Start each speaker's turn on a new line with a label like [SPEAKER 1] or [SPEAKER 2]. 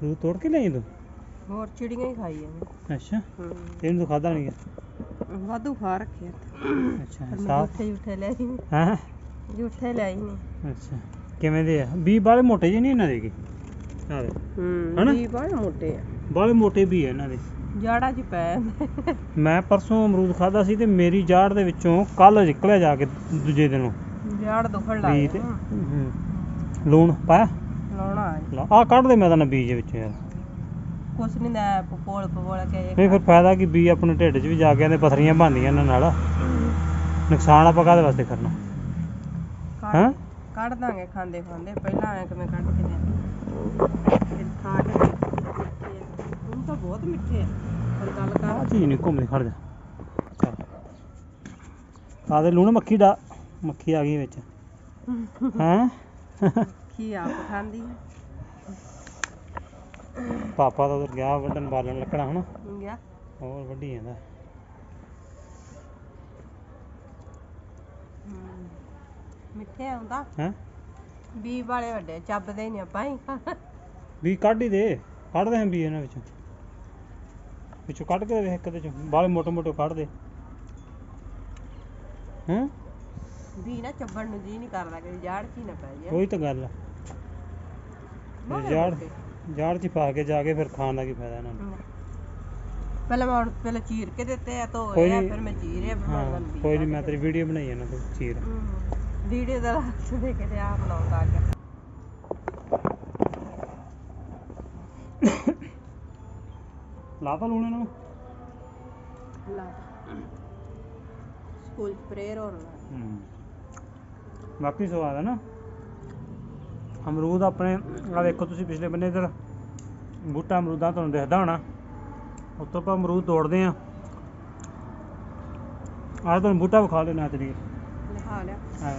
[SPEAKER 1] Fruit ਤੋੜ ਕੇ ਲਿਆਈ ਤੂੰ?
[SPEAKER 2] ਹੋਰ ਚਿੜੀਆਂ ਹੀ ਖਾਈ ਜਾਂਦੇ।
[SPEAKER 1] ਅੱਛਾ।
[SPEAKER 2] ਹੂੰ।
[SPEAKER 1] ਇਹਨੂੰ ਤਾਂ ਖਾਦਾ ਨਹੀਂ
[SPEAKER 2] ਵਾਧੂ ਖਾ ਰੱਖੇ ਆ।
[SPEAKER 1] ਅੱਛਾ ਸਾਫ਼?
[SPEAKER 2] ਜੂਠੇ ਜੂਠੇ ਲੈ ਆਈ
[SPEAKER 1] ਹਾਂ?
[SPEAKER 2] ਜੂਠੇ ਲੈ ਆਈ ਨੇ
[SPEAKER 1] ਅੱਛਾ। ਕਿਵੇਂ ਦੇ ਆ? ਬੀ ਬਾਲੇ ਮੋਟੇ ਜਿਹੇ ਨਹੀਂ ਇਹਨਾਂ ਦੇ ਕੀ? ਆ ਦੇ
[SPEAKER 2] ਹੂੰ
[SPEAKER 1] ਹਨਾ?
[SPEAKER 2] ਜੀ ਬੜੇ ਮੋਟੇ ਆ।
[SPEAKER 1] ਬਾਲੇ ਮੋਟੇ ਵੀ ਆ ਇਹਨਾਂ ਦੇ।
[SPEAKER 2] ਜਾੜਾ ਚ ਪੈ ਜਾਂਦੇ।
[SPEAKER 1] ਮੈਂ ਪਰਸੋਂ ਅਮਰੂਦ ਖਾਦਾ ਸੀ ਤੇ ਮੇਰੀ ਜਾੜ ਦੇ ਵਿੱਚੋਂ ਕੱਲ ਨਿਕਲਿਆ ਜਾ ਕੇ ਦੂਜੇ ਦਿਨੋਂ।
[SPEAKER 2] ਜਾੜ ਦੁਖਣ ਲੱਗ
[SPEAKER 1] ਤੇ ਹੂੰ। ਲੂਣ ਪਾਇਆ?
[SPEAKER 2] ਲਾਉਣਾ ਆ
[SPEAKER 1] ਆ ਕੱਢ ਦੇ ਮੈਂ ਤਾਂ ਨਾ ਬੀਜ ਵਿੱਚ ਯਾਰ।
[SPEAKER 2] ਕੁਛ ਨਹੀਂ ਦਾ ਪਪੋਲ ਪਪੋਲ ਕੇ
[SPEAKER 1] ਨਹੀਂ ਫਿਰ ਫਾਇਦਾ ਕੀ ਬੀ ਆਪਣੇ ਢਿੱਡ 'ਚ ਵੀ ਜਾ ਕੇ ਆਂਦੇ ਪਥਰੀਆਂ ਬਣਦੀਆਂ ਇਹਨਾਂ ਨਾਲ। ਨੁਕਸਾਨ ਆਪਾਂ ਕਾਹਦੇ ਵਾਸਤੇ ਕਰਨਾ? ਹੈਂ?
[SPEAKER 2] ਕੱਢ ਦਾਂਗੇ ਖਾਂਦੇ ਖਾਂਦੇ ਪਹਿਲਾਂ ਐ ਕਿਵੇਂ ਕੱਢ ਕੇ ਦੇ ਫਿਰ ਖਾ ਕੇ ਆ। ਹੁਣ ਤਾਂ ਬਹੁਤ ਮਿੱਠੇ ਆ। ਪਰ ਗੱਲ
[SPEAKER 1] ਆ
[SPEAKER 2] ਕਰ
[SPEAKER 1] ਚੀਜ਼ ਨਹੀਂ ਘੁੰਮਦੀ ਖੜ ਜਾ। ਆ ਦੇ ਲੂਣ ਮੱਖੀ ਦਾ ਮੱਖੀ ਆ ਗਈ ਵਿੱਚ। ਹੈਂ?
[SPEAKER 2] ਕੀ ਆਪ ਖਾਂਦੀ ਆ
[SPEAKER 1] ਪਾਪਾ ਤਾਂ ਉਧਰ ਗਿਆ ਵੱਢਣ ਬਾਲਣ ਲੱਕੜਾ ਹਨਾ?
[SPEAKER 2] ਗਿਆ।
[SPEAKER 1] ਹੋਰ ਵੱਢੀ ਜਾਂਦਾ।
[SPEAKER 2] ਹਮ, ਮਿੱਠੇ ਆਉਂਦਾ?
[SPEAKER 1] ਹੈਂ?
[SPEAKER 2] ਬੀ ਵਾਲੇ ਵੱਡੇ ਚੱਬਦੇ ਨਹੀਂ ਆਪਾਂ ਹੀ।
[SPEAKER 1] ਵੀ ਕੱਢ ਹੀ ਦੇ ਕੱਢ ਦੇ ਵੀ ਇਹਨਾਂ ਵਿੱਚੋਂ। ਵਿੱਚੋਂ ਕੱਢ ਕੇ ਵੇਖ ਕਦੇ ਚੋਂ ਬਾਲੇ ਮੋਟੇ ਮੋਟੇ ਕੱਢ ਦੇ। ਹੈਂ?
[SPEAKER 2] ਬੀ ਨਾ ਚੱਬਣ ਨੂੰ ਜੀ ਨਹੀਂ ਕਰਦਾ ਕਿ ਜਾੜ ਚ ਹੀ ਨਾ ਪੈ ਜਾਏ।
[SPEAKER 1] ਉਹੀ ਤਾਂ ਗੱਲ ਆ। ਜਾੜ। ਜਾੜ ਚ ਪਾ ਕੇ ਜਾ ਕੇ ਫਿਰ ਖਾਣ ਦਾ ਕੀ ਫਾਇਦਾ ਇਹਨਾਂ ਨੂੰ।
[SPEAKER 2] ਪਹਿਲਾਂ ਮੈਂ ਹੁਣ ਪਹਿਲਾਂ ਚੀਰ ਕੇ ਦਿੱਤੇ ਆ ਧੋ
[SPEAKER 1] ਕੋਈ
[SPEAKER 2] ਗਏ ਆ
[SPEAKER 1] ਨੀ।
[SPEAKER 2] ਫਿਰ ਮੈਂ ਚੀਰੇ
[SPEAKER 1] ਹਾਂ
[SPEAKER 2] ਉਹਨਾਂ ਨੂੰ ਬੀ
[SPEAKER 1] ਕੋਈ ਨਹੀਂ ਮੈਂ ਤੇਰੀ ਵੀਡੀਓ ਬਣਾਈ ਇਹਨਾਂ ਤੋਂ ਚੀਰ।
[SPEAKER 2] ਵੀਡੀਓ ਦਾ ਲਾਸਟ ਦੇ ਕੇ ਤੇ ਆ ਬਣਾਉਂਦਾ ਆ ਗਿਆ
[SPEAKER 1] ਲਾਤਾ ਲੂਣ ਇਹਨਾਂ ਨੂੰ?
[SPEAKER 2] ਲਾ ਸਕੂਲ ਪ੍ਰੇਅਰ ਹੋਣ
[SPEAKER 1] ਹੂੰ। ਬਾਕੀ ਸਵਾਦ ਹੈ ਨਾ। ਅਮਰੂਦ ਆਪਣੇ ਆ ਦੇਖੋ ਤੁਸੀਂ ਪਿਛਲੇ ਬੰਨੇ ਇਧਰ ਬੂਟਾ ਅਮਰੂਦਾਂ ਤੁਹਾਨੂੰ ਦਿਖਦਾ ਹੋਣਾ। ਉੱਤੋਂ ਆਪਾਂ ਅਮਰੂਦ ਤੋੜਦੇ ਆ ਆਹ ਤੁਹਾਨੂੰ ਬੂਟਾ ਵਿਖਾ ਲੈਣਾ ਤੇਰੀ
[SPEAKER 2] ਲਿਖਾ ਲਿਆ।
[SPEAKER 1] ਆ